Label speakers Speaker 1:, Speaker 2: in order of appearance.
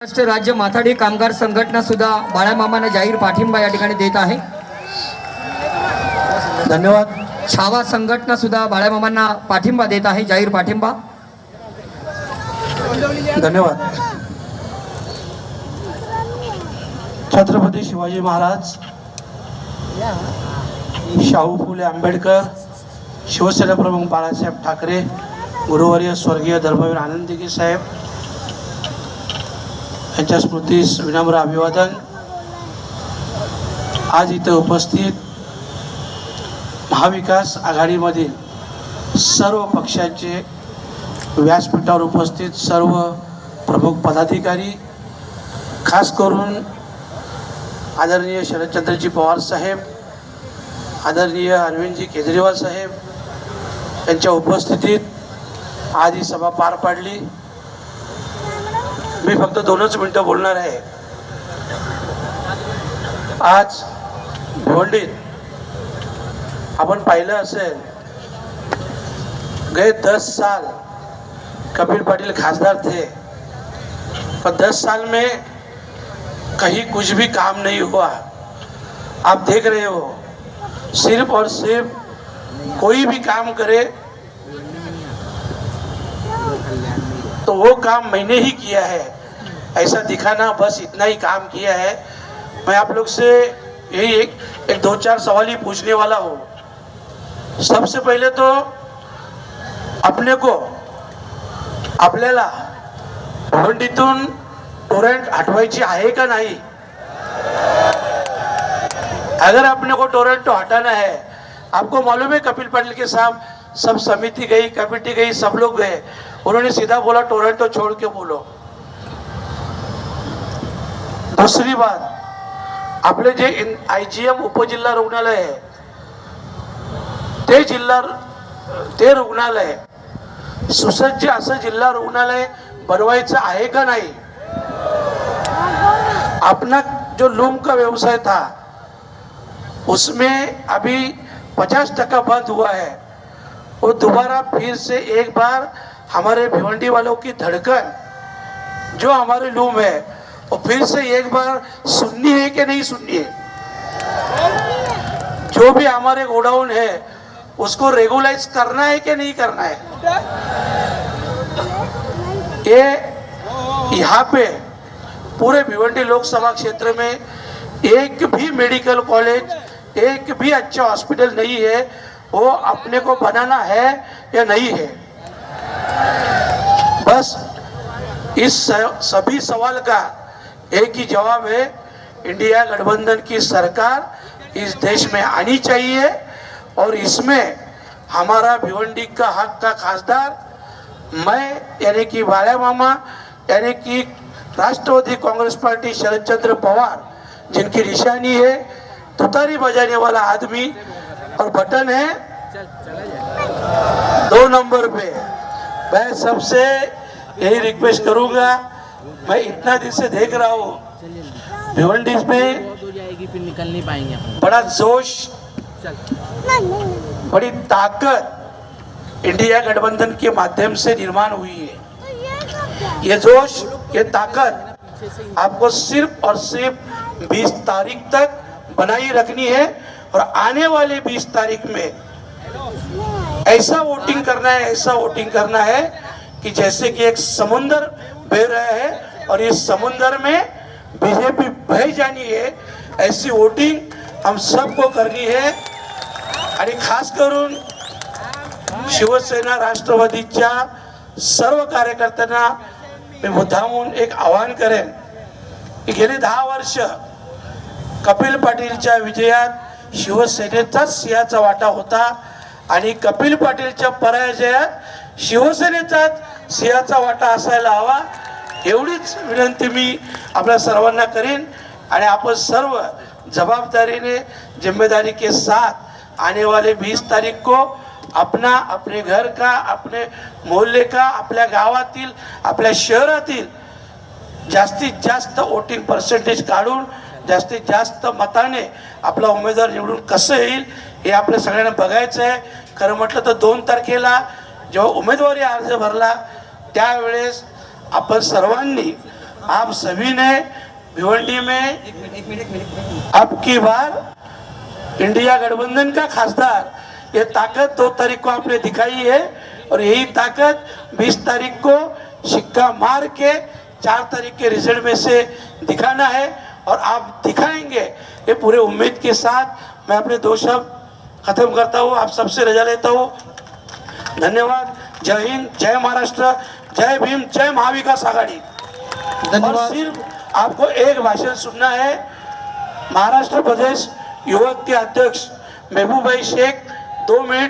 Speaker 1: महाराष्ट्र राज्य माथाडी कामगार संघटना सुद्धा बाळामामांना जाहीर पाठिंबा या ठिकाणी देत आहे.
Speaker 2: धन्यवाद.
Speaker 1: छावा संघटना सुद्धा बाळामामांना पाठिंबा देत आहे जाहीर पाठिंबा.
Speaker 2: धन्यवाद. छत्रपती शिवाजी महाराज शाहू फुले आंबेडकर शिवसेना प्रमुख बाळासाहेब ठाकरे गुरुवर्य स्वर्गीय धर्मवीर आनंदगी साहेब यांच्या स्मृतीस विनम्र अभिवादन. आज इथं उपस्थित महाविकास आघाडीमधील सर्व पक्षांचे व्यासपीठावर उपस्थित सर्व प्रमुख पदाधिकारी खास करून आदरणीय शरदचंद्रजी पवार साहेब आदरणीय अरविंदजी केजरीवाल साहेब यांच्या उपस्थितीत आज ही सभा पार पाडली. मी फक्त दोनच मिनटं बोलणार आहे. आज भोंडीत आपण पाहिलं असेल गए दस साल कपिल पाटिल खासदार थे. पर दस साल में कहीं कुछ भी काम नहीं हुआ। आप देख रहे हो सिर्फ और सिर्फ कोई भी काम करे तो वो काम मैंने ही किया है। ऐसा दिखाना बस इतना ही काम किया है। मैं आप लोग से यही एक एक दो चार सवाल ही पूछने वाला हूँ। सबसे पहले तो अपने को आपल्याला भिवंडीतून टोरेंट हटवायची आहे का नाही? अगर अपने को टोरेंटो हटाना है, आपको मालूम है कपिल पाटिल के साथ सब समिति गई, कमेटी गई, सब लोग गए। उन्होंने सीधा बोला, टोरेंटो छोड़ के बोलो। दूसरी बात आपले जे आय जी एम उपजिल्हा रुग्णालय आहे ते जिल्हा ते रुग्णालय सुसज्ज असं जिल्हा रुग्णालय बनवायचं आहे का नाही? अपना जो लूम का व्यवसाय था उसमें अभी पचास टका बंद हुआ है। वो दोबारा फिर से एक बार हमारे भिवंडी वालों की धड़कन जो हमारे लूम है वो फिर से एक बार सुननी है कि नहीं सुननी है? जो भी हमारे गोडाउन है, उसको रेगुलाइज करना है कि नहीं करना है? ये यहाँ पे पूरे भिवंडी लोकसभा क्षेत्र में एक भी मेडिकल कॉलेज एक भी अच्छा हॉस्पिटल नहीं है, वो अपने को बनाना है या नहीं है? बस इस सभी सवाल का एक ही जवाब है, इंडिया गठबंधन की सरकार इस देश में आनी चाहिए और इसमें हमारा भिवंडी का हक का खासदार, मैं, यानी कि बाळ्या मामा, यानी कि राष्ट्रवादी कांग्रेस पार्टी शरद चंद्र पवार, जिनकी निशानी है, तुतारी बजाने वाला आदमी और बटन है दो नंबर पे। मैं सबसे यही रिक्वेस्ट करूँगा मैं इतना दिन से देख रहा हूँ। भिवंडी में
Speaker 3: फिर निकल नहीं पाएँगे
Speaker 2: बड़ा जोश बड़ी ताकत इंडिया गठबंधन के माध्यम से निर्माण हुई है। ये जोश ये ताकत आपको सिर्फ़ और सिर्फ़ 20 तारीख तक बनाई रखनी है और आने वाले 20 तारीख में ऐसा वोटिंग करना है ऐसा वोटिंग करना है कि जैसे कि एक समुंदर बह रहा है और इस समुंदर में बीजेपी बह जानी है। ऐसी वोटिंग हम सबको करनी है। आणि खास करून शिवसेना राष्ट्रवादीच्या सर्व कार्यकर्त्यांना मी मुद्दामून एक आवाहन करेन की गेली दहा वर्ष कपिल पाटीलच्या विजयात शिवसेनेचाच सिंहाचा वाटा होता आणि कपिल पाटीलच्या पराजयात शिवसेनेचाच सिंहाचा वाटा असायला हवा. एवढीच विनंती मी आपल्या सर्वांना करेन. आणि आपण सर्व जवाबदारीने जिम्मेदारी के साथ आने वाले 20 तारीख को अपना अपने घर का अपने मोहल्ले का आपल्या गावातील आपल्या शहरातील जास्तीत जास्त वोटिंग पर्सेंटेज काढून जास्तीत जास्त मताने आपला उमेदवार निवडून कसं येईल हे आपल्या सगळ्यांना बघायचं आहे खरं म्हटलं तर दोन तारखेला जेव्हा उमेदवारी अर्ज भरला त्यावेळेस आपण सर्वांनी, आप सभी ने भिवंडी में अब की बार इंडिया गठबंधन का खासदार, ये ताकत दो तारीख को आपने दिखाई है और यही ताकत बीस तारीख को सिक्का मार के चार तारीख के रिज़ल्ट में से दिखाना है और आप दिखाएँगे। ये पूरे उम्मीद के साथ मैं अपने दो शब्द खत्म करता हूँ। आप सबसे रजा लेता हूँ। धन्यवाद। जय हिंद। जय महाराष्ट्र। जय भीम जय महाविकास आघाड़ी।
Speaker 1: धन्यवाद।
Speaker 2: सिर्फ आपको एक भाषण सुनना है। महाराष्ट्र प्रदेश युवक के अध्यक्ष महबूब भाई शेख दो मिनट।